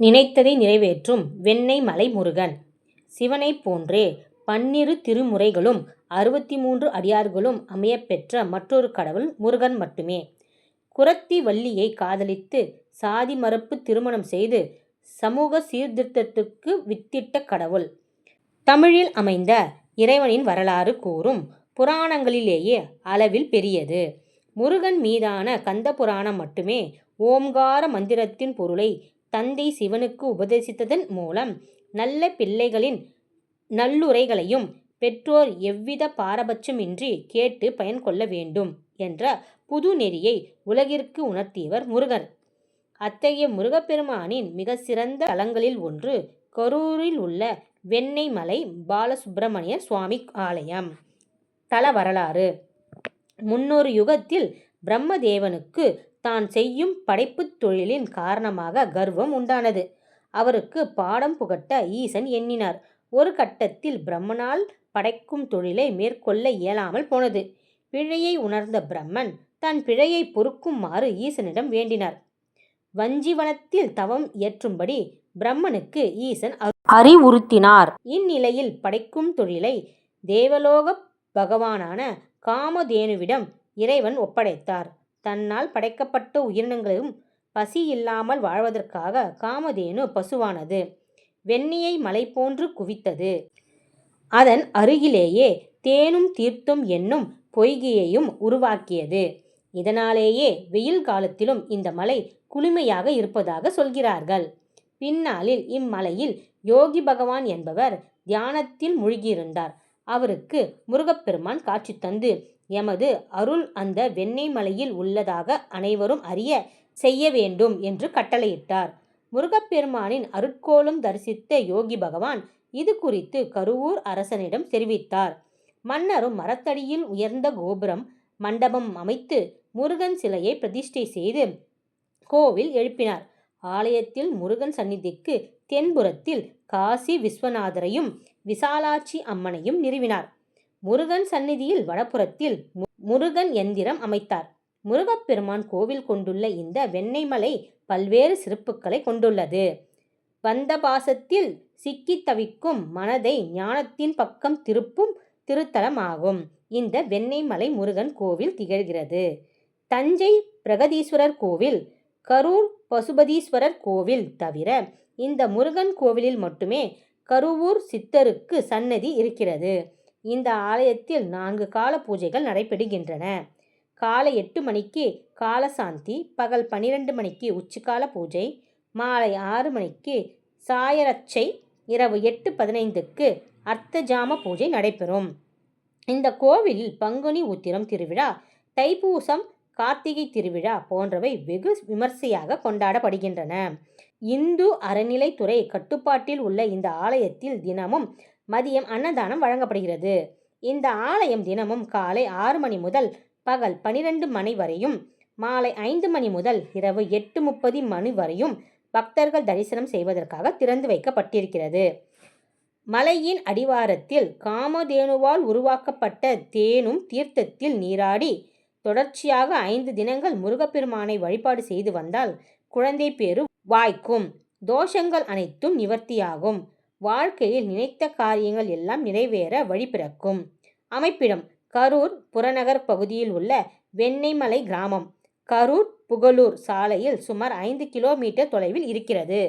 நினைத்ததை நிறைவேற்றும் வெண்ணெய் மலை முருகன். சிவனைப் போன்றே பன்னிரு திருமுறைகளும் அறுபத்தி மூன்று அடியார்களும் அமையப்பெற்ற மற்றொரு கடவுள் முருகன் மட்டுமே. குறத்தி வள்ளியை காதலித்து சாதி மறுப்பு திருமணம் செய்து சமூக சீர்திருத்தத்துக்கு வித்திட்ட கடவுள். தமிழில் அமைந்த இறைவனின் வரலாறு கூறும் புராணங்களிலேயே அளவில் பெரியது. முருகன் மீதான கந்த புராணம் மட்டுமே ஓம்கார மந்திரத்தின் பொருளை தந்தை சிவனுக்கு உபதேசித்ததன் மூலம் நல்ல பிள்ளைகளின் நல்லுரைகளையும் பெற்றோர் எவ்வித பாரபட்சமின்றி கேட்டு பயன் கொள்ள வேண்டும் என்ற புது நெறியை உலகிற்கு உணர்த்தியவர் முருகன். அத்தகைய முருகப்பெருமானின் மிக சிறந்த தலங்களில் ஒன்று கரூரில் உள்ள வெண்ணெய் மலை பாலசுப்பிரமணிய சுவாமி ஆலயம். தல வரலாறு முன்னொரு யுகத்தில் பிரம்மதேவனுக்கு தான் செய்யும் படைப்புத் தொழிலின் காரணமாக கர்வம் உண்டானது. அவருக்கு பாடம் புகட்ட ஈசன் எண்ணினார். ஒரு கட்டத்தில் பிரம்மனால் படைக்கும் தொழிலை மேற்கொள்ள இயலாமல் போனது. பிழையை உணர்ந்த பிரம்மன் தன் பிழையைப் பொறுக்குமாறு ஈசனிடம் வேண்டினார். வஞ்சிவனத்தில் தவம் இயற்றும்படி பிரம்மனுக்கு ஈசன் அறிவுறுத்தினார். இந்நிலையில் படைக்கும் தொழிலை தேவலோக பகவானான காமதேனுவிடம் இறைவன் ஒப்படைத்தார். தன்னால் படைக்கப்பட்ட உயிரினங்களும் பசி இல்லாமல் வாழ்வதற்காக காமதேனு பசுவானது. வெண்ணியை மலை போன்று குவித்தது. அதன் அருகிலேயே தேனும் தீர்த்தும் என்னும் பொய்கியையும் உருவாக்கியது. இதனாலேயே வெயில் காலத்திலும் இந்த மலை குளுமையாக இருப்பதாக சொல்கிறார்கள். பின்னாளில் இம்மலையில் யோகி பகவான் என்பவர் தியானத்தில் மூழ்கியிருந்தார். அவருக்கு முருகப்பெருமான் காட்சி தந்து எமது அருள் அந்த வெண்ணெய் மலையில் உள்ளதாக அனைவரும் அறிய செய்ய வேண்டும் என்று கட்டளையிட்டார். முருகப்பெருமானின் அருட்கோலம் தரிசித்த யோகி பகவான் இது குறித்து கருவூர் அரசனிடம் தெரிவித்தார். மன்னரும் மரத்தடியில் உயர்ந்த கோபுரம் மண்டபம் அமைத்து முருகன் சிலையை பிரதிஷ்டை செய்து கோவில் எழுப்பினார். ஆலயத்தில் முருகன் சந்நிதிக்கு தென்புறத்தில் காசி விஸ்வநாதரையும் விசாலாட்சி அம்மனையும் நிறுவினார். முருகன் சந்நிதியில் வடபுறத்தில் முருகன் எந்திரம் அமைத்தார். முருகப்பெருமான் கோவில் கொண்டுள்ள இந்த வெண்ணெய்மலை பல்வேறு சிறப்புகளை கொண்டுள்ளது. பந்த பாசத்தில் தவிக்கும் மனதை ஞானத்தின் பக்கம் திருப்பும் திருத்தலமாகும் இந்த வெண்ணெய்மலை முருகன் கோவில் திகழ்கிறது. தஞ்சை பிரகதீஸ்வரர் கோவில் கரூர் பசுபதீஸ்வரர் கோவில் தவிர இந்த முருகன் கோவிலில் மட்டுமே கருவூர் சித்தருக்கு சன்னதி இருக்கிறது. இந்த ஆலயத்தில் நான்கு கால பூஜைகள் நடைபெறுகின்றன. காலை எட்டு மணிக்கு காலசாந்தி பகல் பன்னிரண்டு மணிக்கு உச்சிக்கால பூஜை மாலை ஆறு மணிக்கு சாயரச்சை இரவு எட்டு பதினைந்துக்கு அர்த்தஜாம பூஜை நடைபெறும். இந்த கோவிலில் பங்குனி உத்திரம் திருவிழா தைப்பூசம் கார்த்திகை திருவிழா போன்றவை வெகு விமர்சையாக கொண்டாடப்படுகின்றன. இந்து அறநிலைத்துறை கட்டுப்பாட்டில் உள்ள இந்த ஆலயத்தில் தினமும் மதியம் அன்னதானம் வழங்கப்படுகிறது. இந்த ஆலயம் தினமும் காலை ஆறு மணி முதல் பகல் பனிரெண்டு மணி வரையும் மாலை ஐந்து மணி முதல் இரவு எட்டு முப்பது மணி வரையும் பக்தர்கள் தரிசனம் செய்வதற்காக திறந்து வைக்கப்பட்டிருக்கிறது. மலையின் அடிவாரத்தில் காமதேனுவால் உருவாக்கப்பட்ட தேனும் தீர்த்தத்தில் நீராடி தொடர்ச்சியாக ஐந்து தினங்கள் முருகப்பெருமானை வழிபாடு செய்து வந்தால் குழந்தை பேரு வாய்க்கும். தோஷங்கள் அனைத்தும் நிவர்த்தியாகும். வாழ்க்கையில் நினைத்த காரியங்கள் எல்லாம் நிறைவேற வழி பிறக்கும். அமைப்பிடம் கரூர் புறநகர் பகுதியில் உள்ள வெண்ணெய்மலை கிராமம். கரூர் புகழூர் சாலையில் சுமார் ஐந்து கிலோமீட்டர் தொலைவில் இருக்கிறது.